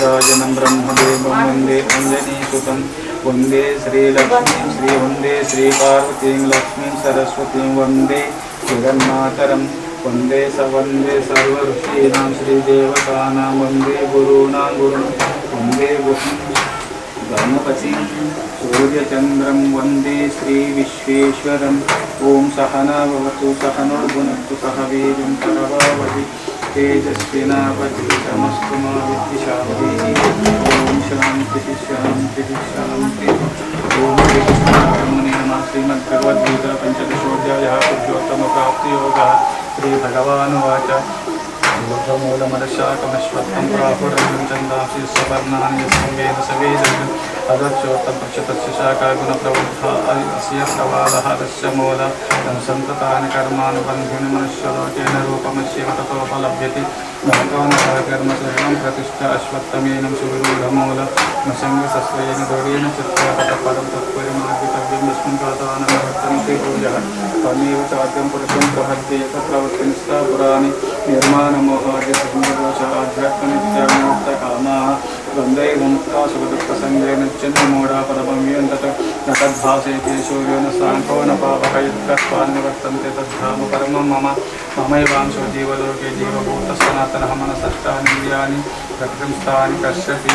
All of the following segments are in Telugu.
నారాయణం బ్రహ్మదేవం వందే అంజనీసుతం వందే శ్రీలక్ష్మీం శ్రీ వందే శ్రీపార్వతీం లక్ష్మీం సరస్వతీం వందే జగన్మాతరం వందే స వందే సర్వఋషీణాం శ్రీదేవతానాం వందే గురూణాం గురు వందే గురు గణపతి సూర్యచంద్రం వందే శ్రీ విశ్వేశ్వరం ఓం సహనా భవతు సహనుర్భునత్తు तेजस्विनावधितमस्तमा विद्विषामदेहि ॐ शान्तिः शान्तिः शान्तिः ॐ श्रीकृष्णार्जुने శ్రీమద్భగవద్గీత పంచదశోధ్యాయ పురుషోత్తమ ప్రాప్తియోగ శ్రీ భగవానువాచ మూలమరశాకమశ్వత్తం ప్రాహురం చందాసి సవర్ణాన్ని సంవేద సవేదం అదర్శోత్తం పశ్యతస్య శాఖాగుణ ప్రవృద్ధ అస్య ప్రవాదः తస్య మూల సంతతాని కర్మాణి బంధిని మనుష్యలోకేన రూపమస్యవ తతోపలభ్యతి కర్మ సర్వం ప్రతిష్ట అశ్వత్థమేనం సువిరూఢమూల సంగసస్వేన దృఢేన చిత్రా పదం తత్పరిమార్గితవ్యం యస్మిన్ निर्माणमोहाद्रग्निदोषाध्यात्मनित्याविमुक्तकामाः द्वन्द्वैवमुक्ता सुखदुःखसङ्गेन चिन्मूढापदमव्यन्तत न तद्भासेतेषु यो न साङ्को न पापकयुक्तस्वान्निवर्तन्ते तद्धाम मम। ममैवांशो जीवलोके जीवभूतसनातनः मनसष्टानि इन्द्रियाणि प्रकृंस्तानि पश्यति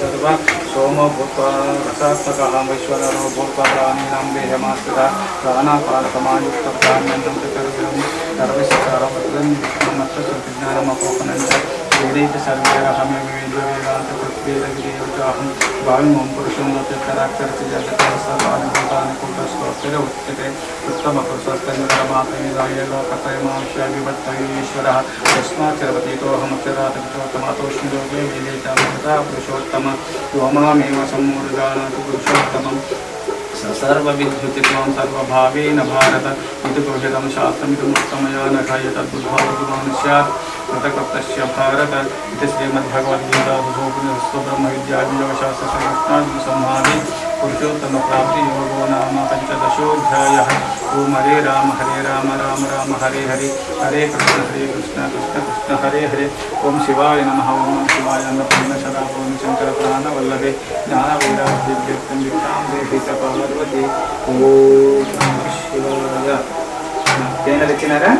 చరసనం ఘ్రానమేవ తదుష్టాయ మనస్యాయుష్యానుపసేవతే కామంతం శ్రీవాది విజ్ఞానం వాగనాన్ని పశ్యంతి పశ్యంతి జ్ఞానజగత ఎతంతో లాగనశ్చైన वेदैः सर्वैरहमेव वेदवेदान्तकृत्वेदविदेवताहं वाङ्मं पुरुषं नक्षत्राक्षरति जगतः सर्वानुभूतानि कुटस्वस्तिर उच्यते उत्तमपुरुषस्तन्द्रमातमिदाय लोकतयमाविश्वविभत्तमीश्वरः यस्माच्चरपतीतोऽहमक्षरातमातोष्णयोगे वेदे च पुरुषोत्तम व्योमामेव सम्मूर्धानातु पुरुषोत्तमम् सर्वविद्युतित्वं सर्वभावेन भारत। इति प्रोषितं शास्त्रमिदमुक्तमया नखयतद्बुधावतु मनुष्यात् భావిమం పురుషం లోచరాక్షరచి జగత సర్వాణి భూతాని కూటస్థోత్తర ఉచ్యతే ఉత్తమ పురుషస్తన్నిరామాత్మేదాయేలోకతయమాంశావిభత్తయేశ్వరः తస్మాచ్చరవతీతోహమక్షరాతోత్తమాతోష్మి లోకే వేదేచామృతా పురుషోత్తమ వ్యోమామేవ సమ్మూర్గానాతి పురుషోత్తమం సర్వవిద్యుతిత్వం సర్వభావేన భారత ఇది గృహ్యతం శాస్త్రమిదముత్తమయా నఘాయ తద్బుద్ధాదు మనుష్యాత్ కృతకప్తస్య భారత ఇది శ్రీమద్భగవద్గీతాసుబ్రహ్మ విద్యాశాస్త్ర శ్రీకృష్ణార్జున సంహారే పురుషోత్తమ ప్రాప్తి యోగో నామ పంచదశోధ్యాయ ఓం హరే రామ హరే రామ రామ రామ హరే హరే హరే కృష్ణ హరే కృష్ణ కృష్ణ కృష్ణ హరే హరే ఓం శివాయ నమ ఓం నమ శివాయ అన్నపూర్ణ శరాభూమి శంకర ప్రాణ వల్లభే జ్ఞాన వైరాగ్యం విక్రాం దేహి పార్వతి ఓం నమ శివాయ తేనెలు తెచ్చినారా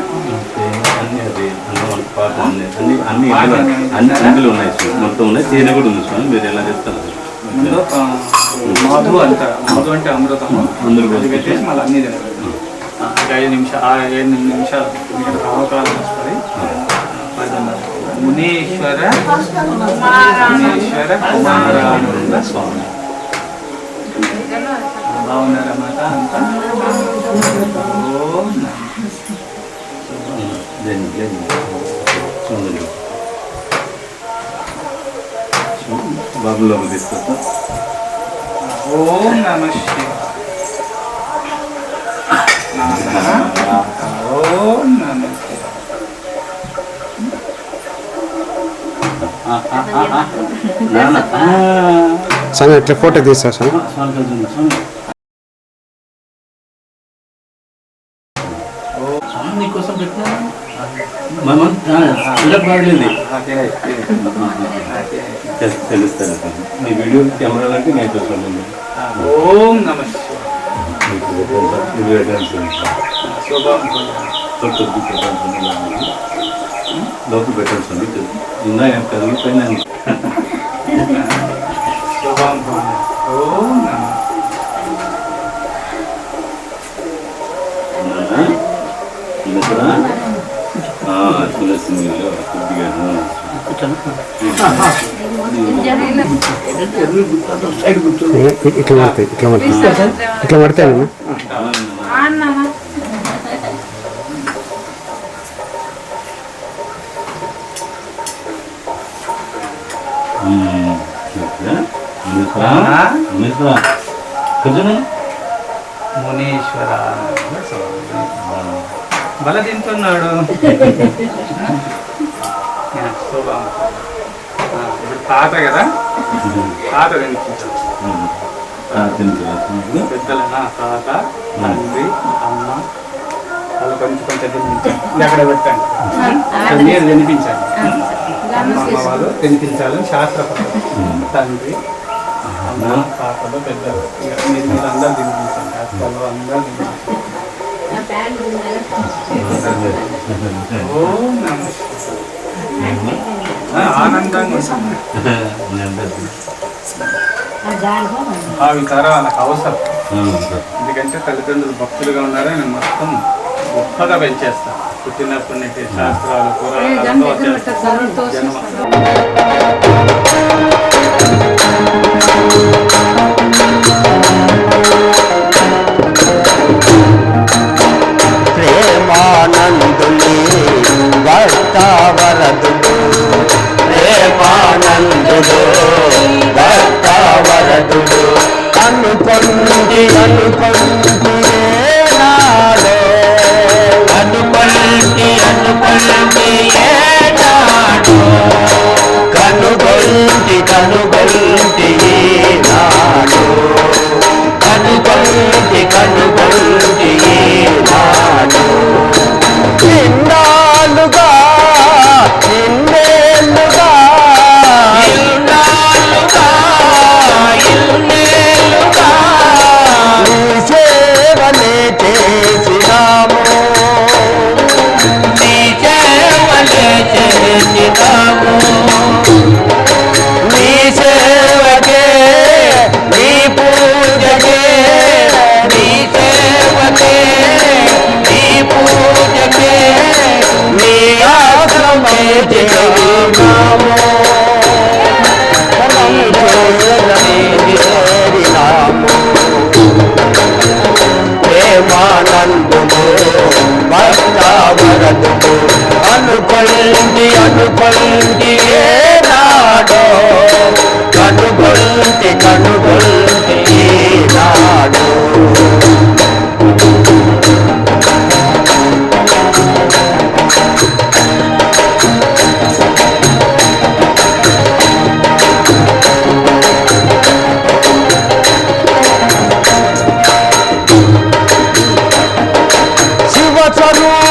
అన్ని అది అన్నం పాట అన్ని అన్ని అన్ని అందులో ఉన్నాయి స్వామి మొత్తం ఉన్నాయి. తేనె కూడా ఉంది స్వామి మీరు ఎలా ఆ, మధు అంటారు మధు అంటే అమృతము. అందులో అది పెట్టేసి మళ్ళీ అన్ని ఐదు నిమిషాలు ఆ ఐదు నిమిషాలు మీకు రావకాలం వస్తుంది. మునీశ్వర మునీశ్వర కుమారానంద స్వామి. బాగున్నారన్నమాట అంతా? ఓం జన్ జన్ చూడండి బాబులో తీసుకొస్తా ఓం నమ శివాయ ఓం నమ శివాయ నాన్న స్వామి ఇట్లా ఫోటో తీస్తా స్వామి నీకోసం పెట్టినా తెలుస్తాను. మీ వీడియో కెమెరాలు అంటే నేను చూస్తాను. ఓం నమ లోపల పెట్టాల్సి ఉంది ఉన్నాయి కదిలిపోయినా శుభం ఇట్లా పడతాయి ఇట్లా పడతాయి ఇట్లా పడతాయి. మునీశ్వర బల తింటున్నాడు శోభం. ఆ, ఇప్పుడు తాత కదా? తాత తినిపించాడు తింటున్నా పెద్దలైనా తాత తండ్రి అమ్మ వాళ్ళు కొంచెం కొంచెం తినిపించాలి. ఇది అక్కడ పెట్టండి. మీరు తినిపించాలి. అమ్మ వాళ్ళు తినిపించాలని శాస్త్ర. తండ్రి అమ్మ. తాతలు పెద్దలు. ఇక మీరు మీరు అందరూ తినిపించండి అత్తలు అందరూ ఓం ఆనందంగా ఉంటుంది. తర వాళ్ళకి అవసరం. ఎందుకంటే తల్లిదండ్రులు భక్తులుగా ఉన్నారని నేను మొత్తం గొప్పగా పెంచేస్తా. పుట్టినప్పటి నుంచి శాస్త్రాలు పురాణాలతో వచ్చేస్తా. జన్మ. వరదుడు భక్తవరదుడు వరదుడు భక్తవరదుడు అనుకొంటి అనుకొంటి. నాడు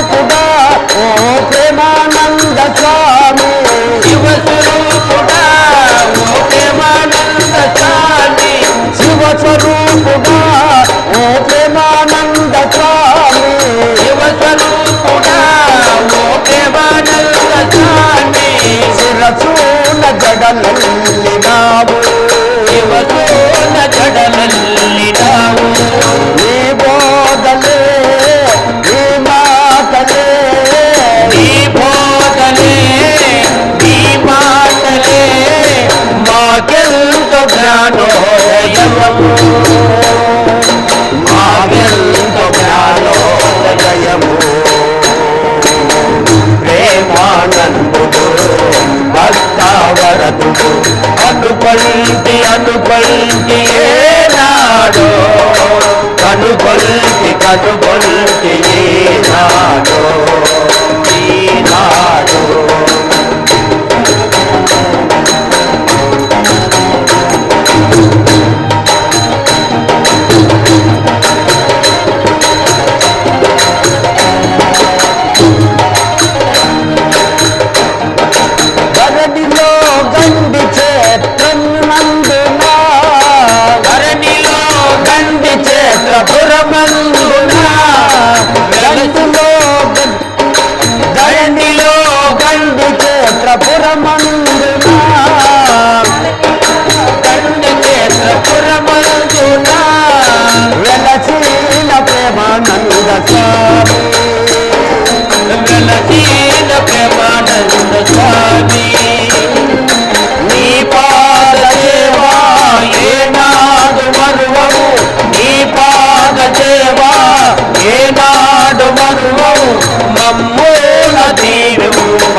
శివస్వరూపుడా ఓ ప్రేమానంద స్వామి శివస్వరూపుడా ఓ ప్రేమానంద స్వామి శివస్వరూపుడా ఓ ప్రేమానంద స్వామి శివస్వరూపుడా ఓ ప్రేమానంద స్వామి శిరసూన జడలల్లినావు అనుకొంటి ఏనాడు? కనుకొంటి కనుకొంటి ఏనాడు? ఈనాడు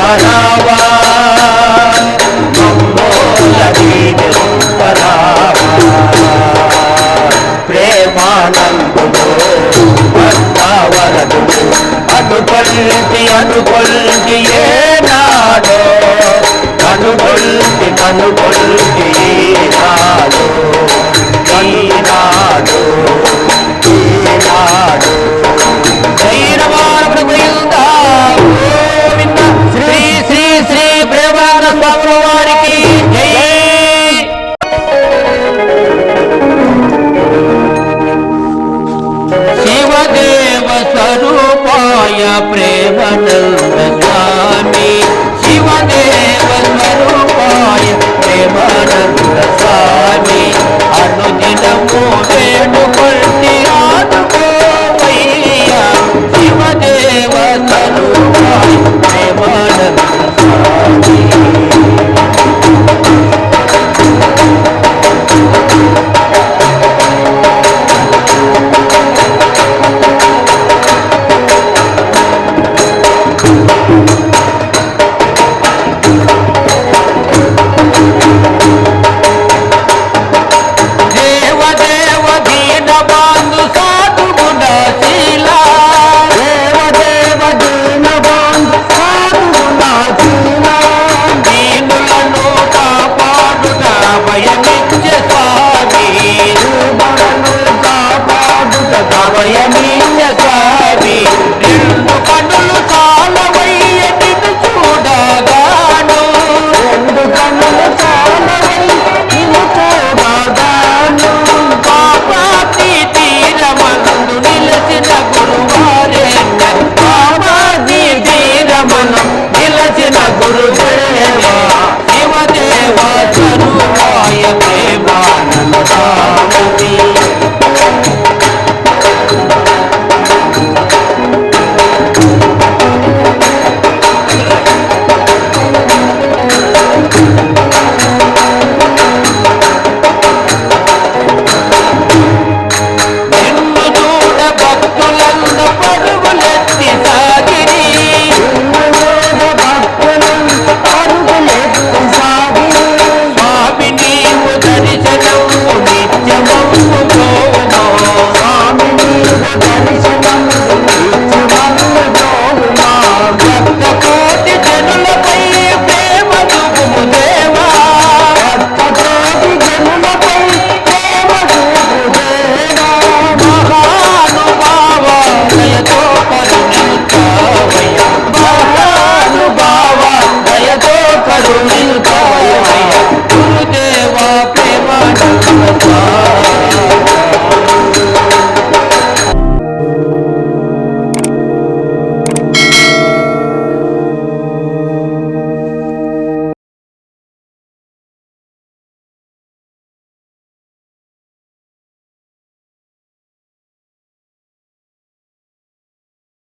పరావా. మంగోళ